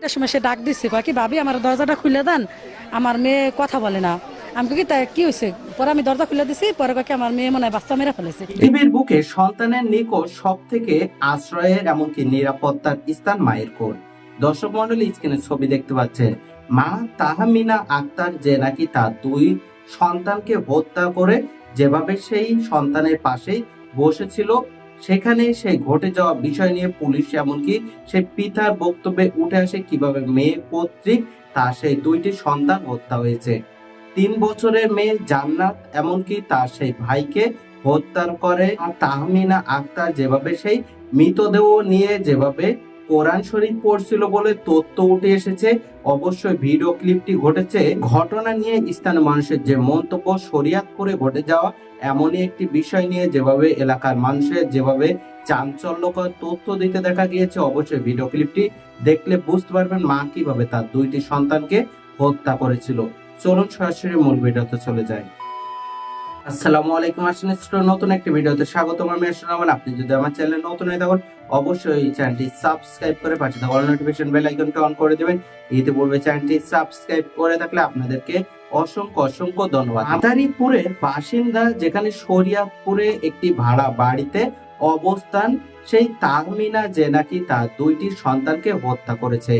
তিনটার সময় সে ডাক দিচ্ছে কি ভাবি আমার দরজাটা খুলে দেন, আমার মেয়ে কথা বলে না। আমি কি হয়েছে পরে আমি দরজা খুলে দিছি, পরে কয় কি আমার মেয়ে মনে হয় বাচ্চা মেরে ফেলেছে। পৃথিবীর বুকে সন্তানের নিকট সব থেকে আশ্রয়ের এমনকি নিরাপত্তার স্থান মায়ের কোল দর্শক মন্ডলী স্ক্রিনে ছবি দেখতে পাচ্ছেন, মা তাহমিনা আক্তার যে নাকি তার দুই সন্তানকে হত্যা করে যেভাবে সেই সন্তানের পাশেই বসেছিল সেখানে সেই ঘটে যাওয়া বিষয় নিয়ে পুলিশ এমনকি সে পিতার বক্তব্যে উঠে আসে কীভাবে মেয়ে কর্তৃক তার সেই দুইটি সন্তান হত্যা হয়েছে। তিন বছরের মেয়ে জান্নাত এমনকি তার সেই ভাইকে হত্যার করে তাহমিনা আক্তার যেভাবে সেই মৃতদেহ নিয়ে যেভাবে কোরআন শরীফ পড়ছিল বলে তথ্য উঠে এসেছে। অবশ্যই ভিডিও ক্লিপটি ঘটেছে। ঘটনা নিয়ে স্থানীয় মানুষের যে মন্তব্য, শরিয়াতপুরে ঘটে যাওয়া এমনই একটি বিষয় নিয়ে যেভাবে এলাকার মানুষের যেভাবে চাঞ্চল্যকর তথ্য দিতে দেখা গিয়েছে, অবশ্যই ভিডিও ক্লিপটি দেখলে বুঝতে পারবেন মা কীভাবে তার দুইটি সন্তানকে হত্যা করেছিল। চলুন সরাসরি মূল ভিডিওতে চলে যাই। আসসালামু আলাইকুম আসলে নতুন একটি ভিডিওতে স্বাগতম। আমি আসলে আপনি যদি আমার চ্যানেলে নতুন হয়ে থাকুন, অবশ্যই চ্যানেলটি সাবস্ক্রাইব করে পাশে থাকা নোটিফিকেশন বেল আইকনটি অন করে দিবেন। ইতিপূর্বে চ্যানেলটি সাবস্ক্রাইব করে থাকলে আপনাদেরকে অসংখ্য অসংখ্য ধন্যবাদ। আদারিপুরের বাসিন্দা, যেখানে শরিয়াতপুরে একটি ভাড়া বাড়িতে অবস্থান, সেই তাহমিনা যে নাকি তার দুইটি সন্তানকে হত্যা করেছে।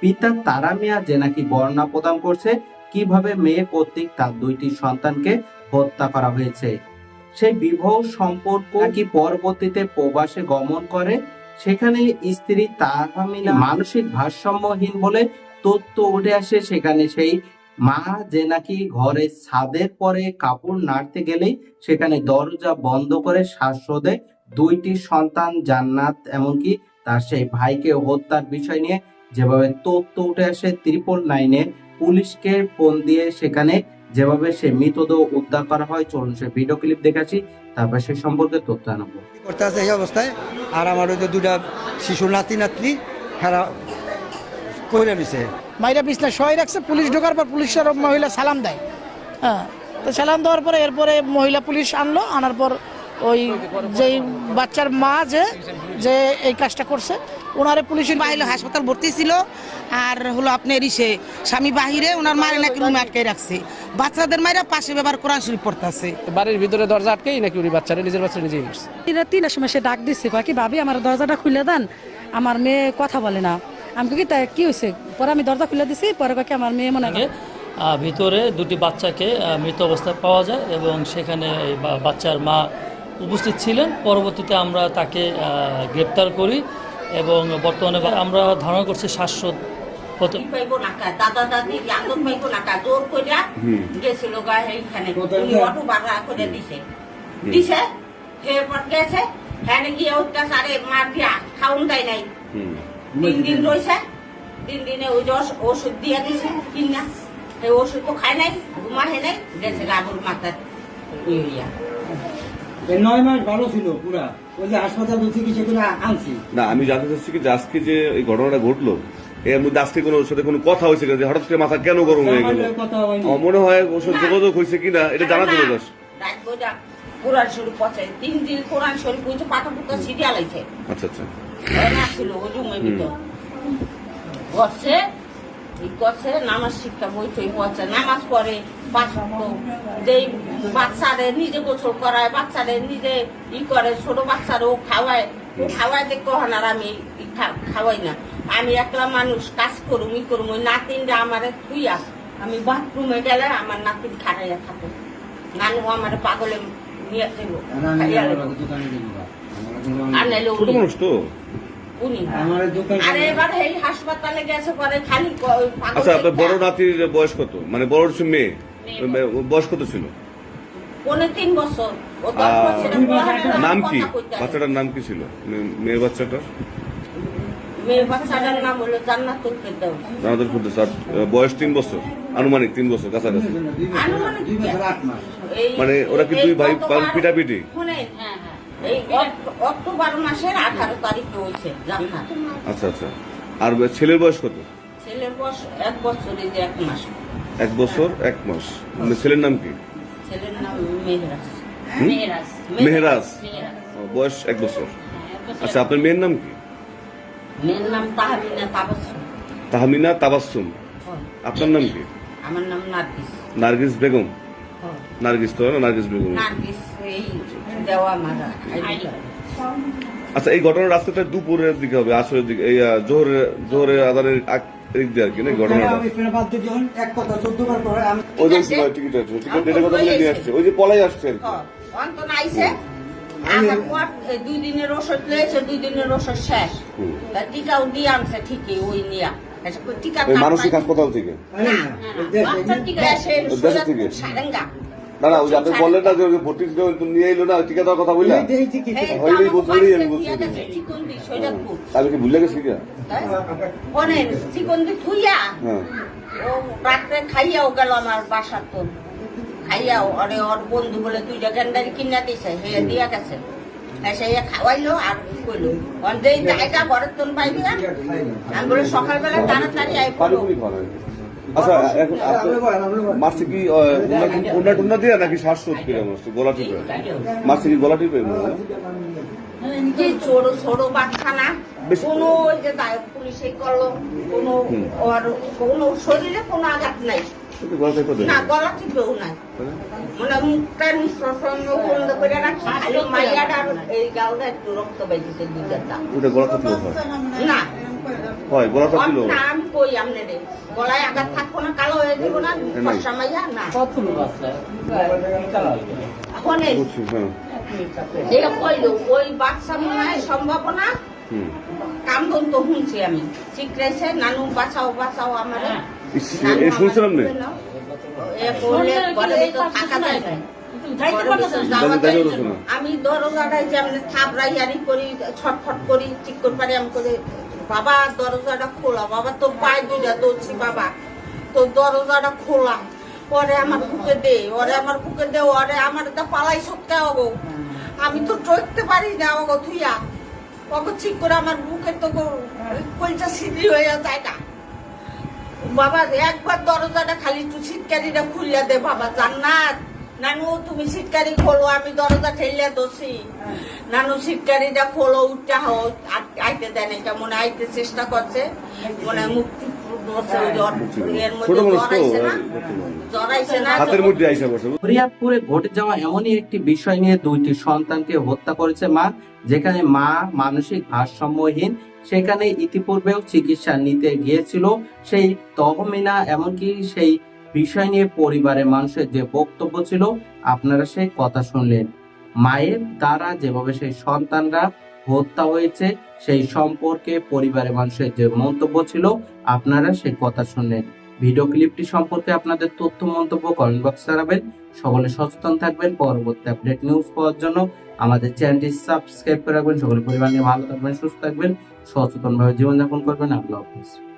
পিতা তারা মিয়া যে নাকি বর্ণনা প্রদান করছে, কীভাবে মেয়ে কর্তৃক তার দুইটি সন্তানকে হত্যা করা হয়েছে। সেই বিবাহ সম্পর্ক কি পরবর্তীতে প্রবাসে গমন করে? সেখানে স্ত্রী তাহমিনা মানসিক ভারসাম্যহীন বলে তথ্য উঠে আসে। সেখানে সেই মা যে নাকি ঘরে ছাদের পরে কাপড় নাড়তে গেলেই সেখানে দরজা বন্ধ করে শ্বাসরোধে দুইটি সন্তান জান্নাত, এমনকি তার সেই ভাইকে হত্যার বিষয় নিয়ে যেভাবে তথ্য উঠে আসে, ত্রিপল নাইনে পুলিশকে ফোন দিয়ে সেখানে যেভাবে সে মৃতদেহ উদ্ধার করা হয় চলুন সে ভিডিও ক্লিপ দেখাচ্ছি তারপর সে সম্পর্কে তথ্য আনব করতে আছে এই অবস্থায়? আর আমার ওই যে দুটা শিশু নাতি নাতনি খেলা করে নিছে মাইরা বিছনা সবাই রাখছে পুলিশ ঢোকার পর পুলিশের মহিলা সালাম দেয়। হ্যাঁ তো সালাম দেওয়ার পরে এরপরে মহিলা পুলিশ আনলো আনার পর ওই যেই বাচ্চার মা যে যে এই কাজটা করছে ওনারে পুলিশের বাহিরে হাসপাতাল ভর্তি ছিল। আর হলো আপনার ইসে স্বামী বাহিরে ওনার মায়ের নাকি রুমে আটকে রাখছে। বাচ্চাদের মায়েরা পাশে ব্যবহার কোরআন শরীফ পড়তেছে। বাড়ির ভিতরে দরজা আটকেই নাকি উনি বাচ্চারা নিজের বাচ্চা নিজেই মারছে তিনটা তিনটার সময় সে ডাক দিচ্ছে কয় কি ভাবি আমার দরজাটা খুলে দেন আমার মেয়ে কথা বলে না। আমি কি তাই কি হয়েছে পরে আমি দরজা খুলে দিছি পরে কয় কি আমার মেয়ে মনে হয় ভিতরে দুটি বাচ্চাকে মৃত অবস্থায় পাওয়া যায় এবং সেখানে বা- বাচ্চার মা উপস্থিত ছিলেন। পরবর্তীতে আমরা তাকে গ্রেপ্তার করি। এবং বর্তমানে আমরা ধারণা করছি করে দিছে। এরপর গেছে হ্যাঁ গিয়ে অত্যাচারে মার দিয়া খাউন দেয় নাই। তিন দিন রয়েছে তিন দিনে ওই যে ওষুধ দিয়ে দিছে কিনা। এই ওষুধ তো খায় নাই ঘুমাহে নাই গেছে গাবুর মাথার ইউরিয়া এই নয় মাস ভালো ছিল পুরা। ওই যে হাসপাতাল চিকিৎসা করে আনছি। না আমি জানতে চাচ্ছি কি যে আজকে যে এই ঘটনাটা ঘটলো এর মধ্যে আজকে কোনো ওর সাথে কোনো কথা হয়েছে কিনা? যে হঠাৎ করে মাথা কেন গরম হয়ে গেল? মনে হয় ওর সাথে যোগাযোগ হয়েছে কিনা? এটা জানা যাবে বাস কোরআন শরীফ পচে তিন দিন কোরআন শরীফ হয়েছে পাতা পুতা সিরিয়াল আছে আচ্ছা আচ্ছা। ছিল ওই রুমের ভিতর। বসে ই করছে নামাজ শিক্ষা বই পড়ছে নামাজ পড়ে। যেই বাচ্চাদের নিজে গোসল করায় বাচ্চাদের নিজে ই করে ছোট বাচ্চারও খাওয়ায়। ও খাওয়ায় দেখো আর আমি ই খাওয়াই না। আমি একলা মানুষ কাজ করুম ই করুম ওই নাতিনটা আমার থুইয়া আমি বাথরুমে গেলে আমার নাতিন খাড়াইয়া থাকে। নানু আমার পাগলে নিয়ে যাব খাইয়া উনি। আরে এবার এই হাসপাতালে গেছে পরে খালি আচ্ছা আপনার বড় নাতির বয়স কত? মানে বড় মেয়ে। বয়স। কত ছিল? তিন বছর। ও দশ আহ, বছরের বয়সে নাম কি? বাচ্চাটার নাম কি ছিল? মেয়ে- বাচ্চাটা বাচ্চাটার নাম জান্নাতুল ফেরদৌস স্যার বয়স তিন বছর? আনুমানিক তিন বছর কাছাকাছি। মানে ওরা কি দুই ভাই পিটাপিটি। এই অক্টোবর মাসের আঠারো তারিখে হয়েছে জান্নাত আচ্ছা আচ্ছা। আর ছেলের বয়স কত? ছেলের বয়স এক বছরে যে এক মাস। এক বছর এক মাস। মানে ছেলের নাম কি? ছেলের নাম মেহরাজ। মেহরাজ মেহরাজ। মেহরাজ। বয়স এক বছর। হ্যাঁ, এক বছর। আচ্ছা আপনার মেয়ের নাম কি? মেয়ের নাম তাহমিনা তাবাসসুম তাহমিনা তাবাসসুম আপনার নাম কি? আমার নাম নার্গিস। নার্গিস বেগম? নার্গিস তো নার্গিস বেগম। নার্গিস এই দেওয়া আচ্ছা এই ঘটনাটা রাস্তাটা দুপুরের দিকে হবে আসরের দিকে এই জোহরের জোহরের আদানের আগ- দিয়ে আর কি না ঘটনাটা? আমি ফের বাদ দিয়ে যখন এক কথা চোদ্দ বার পরে আমি ওই যে টিকিট আছে টিকিট ডেটে কথা বলে নিয়ে আসছে ওই যে পলাই আসছে আর কি। দুই দিনের ওষুধ দুই দিনের ওষুধ শেষ। টিকাও দিয়ে আনছে ঠিকই ওই নিয়া। মানসিক হাসপাতাল থেকে? না, ওই না আপনি বললেন না যে ওই ভর্তি নিয়ে এলো না কথা হইলেই আমি। আমি কি ভুলে গেছি কি? শোনেন, চিকন দি থুইয়া, হ্যাঁ। ও রাত্রে খাইয়াও গেল আমার বাসার তো। খাইয়াও ওরে ওর বন্ধু বলে দুইটা গেন্ডারি কিনা দিছে হে দিয়া গেছে। এসে এ খাওয়াইলো আর কইলো অন যেই জায়গা ঘরের তোন পাইবি না? আমি বলে সকালবেলা তাড়াতাড়ি আই পড়ো হয়। আচ্ছা এখন আপনি- কি উন্না টুন্না দিয়ে নাকি শ্বাসরোধ করে মাছটা গলা টিপে। মাছটা কি গলা টিপে? কোনো যে দায় পুলিশে করল কোনো। কোনো শরীরে কোনো আঘাত নাই। গলা টিপে দেয়। না গলা টিপেও নাই। মানে মুখটা নিঃশ্বাসন বন্ধ করে রাখছে খালি মাইয়াটার এই গালটা একটু রক্ত ওটা গলা না হয় গলা থাকলেও না আমি কই আমনে রে গলায় আঘাত থাকব না কালো হয়ে যাব না ফর্সা মাইয়া? না। হ্যাঁ। যে কইলো ওই বাচ্চা মনে হয় সম্ভাবনা। তো শুনছি আমি। চিকরাইছে নানু বাঁচাও বাঁচাও আমার। এ শুনছিলাম না? আমি দরজাটাই যে আমি থাপড়াই আরি করি ছটফট করি ঠিক করে পারি আমি করে বাবা, দরজাটা খোলা। বাবা তো পায়ে দুইটা দৌড়ছি, বাবা। তো দরজাটা খোলা। পরে আমার বুকে দে, ওরে আমার বুকে দে, ওরে আমার তো পালাই সত্যি হব আমি তো টরতে পারি না ওগো থুইয়া ওগো ঠিক করে আমার বুকে তো কলচা সিদ্ধি হয়ে যায় না। বাবা, একবার দরজাটা খালি একটু সিটকারিটা খুললে দে, বাবা, জান্নাত। নানু তুমি সিটকারি খোলো আমি দরজা ঠেলিয়া দোষি নানু সিটকারিটা খোলো উঠটা হো আইতে দেয় না কেমন আইতে চেষ্টা করছে। মনে মুক্তি বসে ওই জ্বর- এর ছোট মধ্যে মানুষ তো জড়াইছে না? আর করতে পারে না। জড়াইছে না? হাতের মধ্যে আইসা বসে। ফরিয়াদপুরে ঘটে যাওয়া এমনই একটি বিষয় নিয়ে দুইটি সন্তানকে হত্যা করেছে মা যেখানে মা মানসিক ভারসাম্যহীন। সেখানে ইতিপূর্বেও চিকিৎসা নিতে গিয়েছিল। সেই তহমিনা এমনকি সেই বিষয় নিয়ে পরিবারের মানুষের যে বক্তব্য ছিল, আপনারা সেই কথা শুনলেন। মায়ের দ্বারা যেভাবে সেই সন্তানরা হত্যা হয়েছে, সেই সম্পর্কে পরিবারের মানুষের যে মন্তব্য ছিল, আপনারা সেই কথা শুনলেন। ভিডিও ক্লিপটি সম্পর্কে আপনাদের তথ্য, মন্তব্য কমেন্ট বক্সে জানাবেন। সকলে সচেতন থাকবেন। পরবর্তী আপডেট নিউজ পাওয়ার জন্য আমাদের চ্যানেলটি সাবস্ক্রাইব করে রাখবেন। সকলে পরিবার নিয়ে ভালো থাকবেন, সুস্থ থাকবেন। সচেতনভাবে জীবনযাপন করবেন। আল্লাহ হাফিজ।